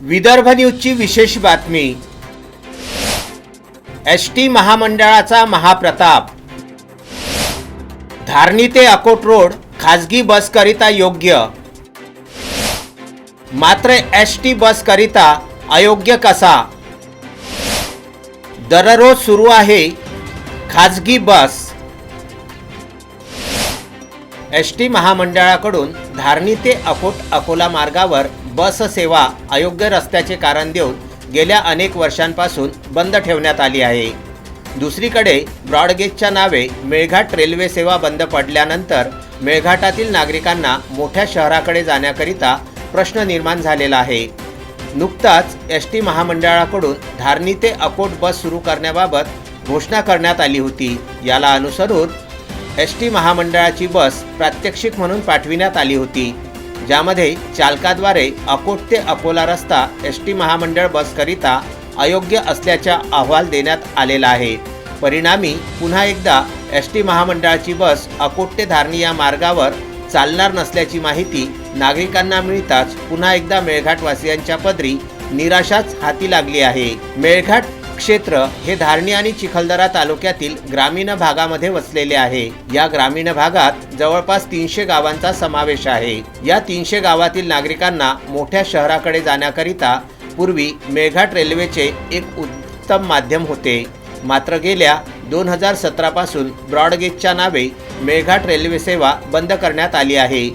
विदर्भ न्यूजची विशेष बातमी. S T महामंडळाचा महाप्रताप. धारणी ते अकोट रोड खाजगी बसकरिता योग्य. मात्र एस टी बसकरिता अयोग्य कसा? दररोज सुरू आहे खाजगी बस. एस टी महामंडळाकडून धारणी ते अकोट अकोला मार्गावर बस सेवा अयोग्य रस्त्याचे कारण देऊन गेल्या अनेक वर्षांपासून बंद ठेवण्यात आली आहे. दुसरीकडे ब्रॉडगेजच्या नावे मेळघाट रेल्वे सेवा बंद पडल्यानंतर मेळघाटातील नागरिकांना मोठ्या शहराकडे जाण्याकरिता प्रश्न निर्माण झालेला आहे. नुकताच एस टी महामंडळाकडून धारणी ते अकोट बस सुरू करण्याबाबत घोषणा करण्यात आली होती. याला अनुसरून एस टी महामंडळाची बस प्रात्यक्षिक म्हणून पाठविण्यात आली होती. ज्यामध्ये चालकाद्वारे अकोट ते अकोला रस्ता एस टी महामंडळ बसकरिता अयोग्य असल्याचा अहवाल देण्यात आलेला आहे. परिणामी पुन्हा एकदा एस टी महामंडळाची बस अकोट ते धारणी या मार्गावर चालणार नसल्याची माहिती नागरिकांना मिळताच पुन्हा एकदा मेळघाटवासियांच्या पदरी निराशाच हाती लागली आहे. मेळघाट क्षेत्र हे धारणी आणि चिखलदरा तालुक्यातील ग्रामीण भागामध्ये वसलेले आहे. या ग्रामीण भागात जवळपास तीनशे गावांचा समावेश आहे. या तीनशे गावातील नागरिकांना मोठ्या शहराकडे जाण्याकरिता पूर्वी मेळघाट रेल्वेचे एक उत्तम माध्यम होते. मात्र गेल्या दोन हजार सतरापासून ब्रॉडगेजच्या नावे मेळघाट रेल्वे सेवा बंद करण्यात आली आहे.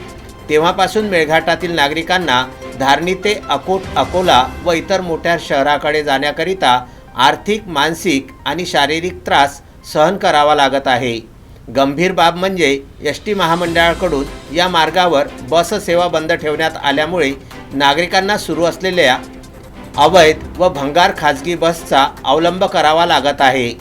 तेव्हापासून मेळघाटातील नागरिकांना धारणी ते अकोट अकोला व इतर मोठ्या शहराकडे जाण्याकरिता आर्थिक मानसिक आणि शारीरिक त्रास सहन करावा लागत आहे. गंभीर बाब म्हणजे एस टी महामंडळाकडून या मार्गावर बस सेवा बंद ठेवण्यात आल्यामुळे नागरिकांना सुरू असलेल्या अवैध व भंगार खाजगी बसचा अवलंब करावा लागत आहे.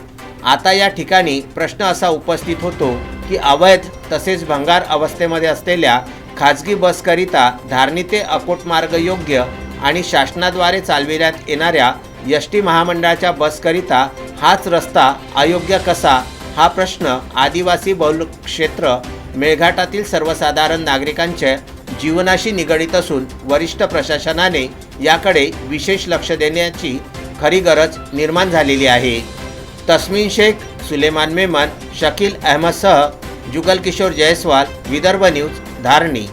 आता या ठिकाणी प्रश्न असा उपस्थित होतो की अवैध तसेच भंगार अवस्थेमध्ये असलेल्या खाजगी बसकरिता धारणी ते अकोट मार्ग योग्य आणि शासनाद्वारे चालविण्यात येणाऱ्या एस टी महामंडळाच्या बसकरिता हाच रस्ता अयोग्य कसा? हा प्रश्न आदिवासी बहुल क्षेत्र मेळघाटातील सर्वसाधारण नागरिकांच्या जीवनाशी निगडित असून वरिष्ठ प्रशासनाने याकडे विशेष लक्ष देण्याची खरी गरज निर्माण झालेली आहे. तस्मिन शेख सुलेमान मेमन शकील अहमदसह जुगल किशोर जयस्वाल विदर्भ न्यूज धारणी.